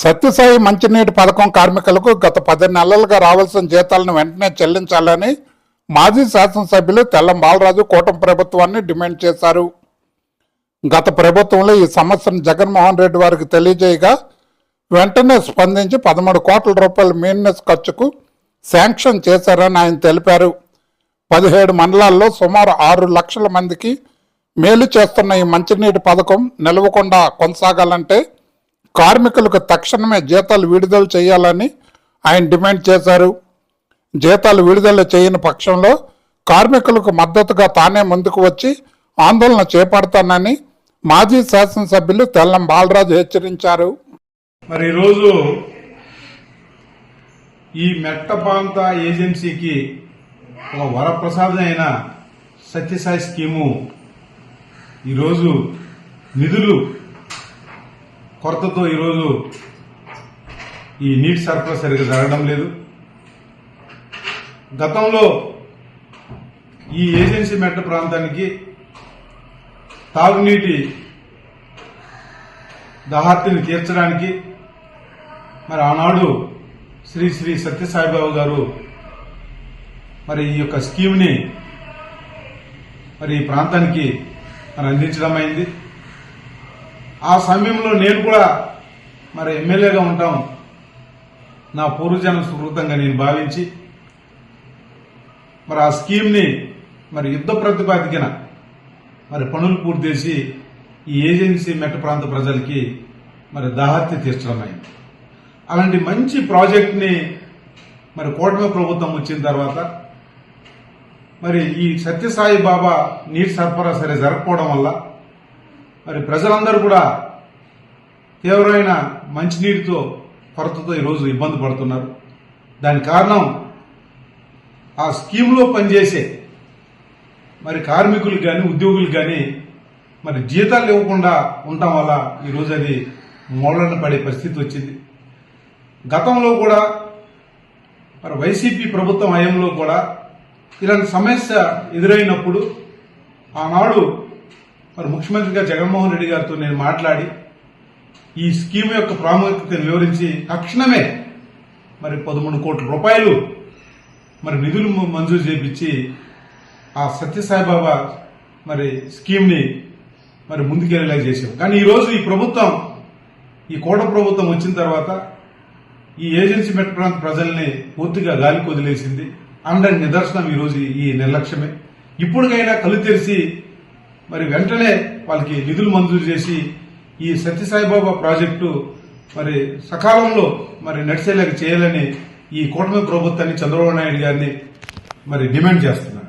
సత్యసాయి మంచినీటి పథకం కార్మికులకు గత పది నెలలుగా రావాల్సిన జీతాలను వెంటనే చెల్లించాలని మాజీ శాసనసభ్యులు తెల్లం బాలరాజు కూటమి ప్రభుత్వాన్ని డిమాండ్ చేశారు. గత ప్రభుత్వంలో ఈ సమస్యను జగన్మోహన్ రెడ్డి వారికి తెలియజేయగా వెంటనే స్పందించి పదమూడు కోట్ల రూపాయల మెయింటెనెన్స్ ఖర్చుకు శాంక్షన్ చేశారని ఆయన తెలిపారు. పదిహేడు మండలాల్లో సుమారు ఆరు లక్షల మందికి మేలు చేస్తున్న ఈ మంచినీటి పథకం నిలవకుండా కొనసాగాలంటే కార్మికులకు తక్షణమే జీతాలు విడుదల చేయాలని ఆయన డిమాండ్ చేశారు. జీతాలు విడుదల చేయని పక్షంలో కార్మికులకు మద్దతుగా తానే ముందుకు వచ్చి ఆందోళన చేపడతానని మాజీ శాసనసభ్యులు తెల్లం బాలరాజు హెచ్చరించారు. మరి ఈరోజు ఈ మెట్టపాంత ఏజెన్సీకి ఒక వరప్రసాదం అయిన సత్యసాయి స్కీము ఈరోజు నిధులు కొరతతో ఈరోజు ఈ నీటి సరఫరా సరిగ్గా జరగడం లేదు. గతంలో ఈ ఏజెన్సీ మెట్ట ప్రాంతానికి తాగునీటి దాహార్తిని తీర్చడానికి మరి ఆనాడు శ్రీ శ్రీ సత్యసాయిబాబు గారు మరి ఈ యొక్క స్కీమ్ని మరి ఈ ప్రాంతానికి మరి అందించడం అయింది. ఆ సమయంలో నేను కూడా మరి ఎమ్మెల్యేగా ఉంటాం. నా పూర్వజన సుకృతంగా నేను భావించి మరి ఆ స్కీమ్ని మరి యుద్ధ ప్రతిపాదికన మరి పనులు పూర్తి చేసి ఈ ఏజెన్సీ మెట్ట ప్రాంత ప్రజలకి మరి దాహత్య తీర్చడం అయింది. అలాంటి మంచి ప్రాజెక్ట్ని మరి కూటమి ప్రభుత్వం వచ్చిన తర్వాత మరి ఈ సత్యసాయి బాబా నీటి సరఫరా సరే జరగకపోవడం వల్ల మరి ప్రజలందరూ కూడా తీవ్రమైన మంచినీటితో కొరతతో ఈరోజు ఇబ్బంది పడుతున్నారు. దానికి కారణం ఆ స్కీమ్లో పనిచేసే మరి కార్మికులకు కానీ ఉద్యోగులకు కానీ మరి జీతాలు ఇవ్వకుండా ఉండటం వల్ల ఈరోజు అది మూలన పడే పరిస్థితి వచ్చింది. గతంలో కూడా మరి వైసీపీ ప్రభుత్వం హయాంలో కూడా ఇలాంటి సమస్య ఎదురైనప్పుడు ఆనాడు మరి ముఖ్యమంత్రిగా జగన్మోహన్ రెడ్డి గారితో నేను మాట్లాడి ఈ స్కీమ్ యొక్క ప్రాముఖ్యతను వివరించి తక్షణమే మరి పదమూడు కోట్ల రూపాయలు మరి నిధులు మంజూరు చేపించి ఆ సత్యసాయిబాబా మరి స్కీమ్ని మరి ముందుకెళ్ళేలా చేసాం కానీ ఈరోజు ఈ ప్రభుత్వం ఈ కోట ప్రభుత్వం వచ్చిన తర్వాత ఈ ఏజెన్సీ మెట్ట ప్రాంత ప్రజల్ని పూర్తిగా గాలికి వదిలేసింది. అందరి నిదర్శనం ఈరోజు ఈ నిర్లక్ష్యమే. ఇప్పటికైనా కళ్ళు తెరిచి మరి వెంటనే వాళ్ళకి నిధులు మంజూరు చేసి ఈ సత్యసాయిబాబా ప్రాజెక్టు మరి సకాలంలో మరి నడిచేలాగా చేయాలని ఈ కూటమి ప్రభుత్వాన్ని చంద్రబాబు నాయుడు గారిని మరి డిమాండ్ చేస్తున్నారు.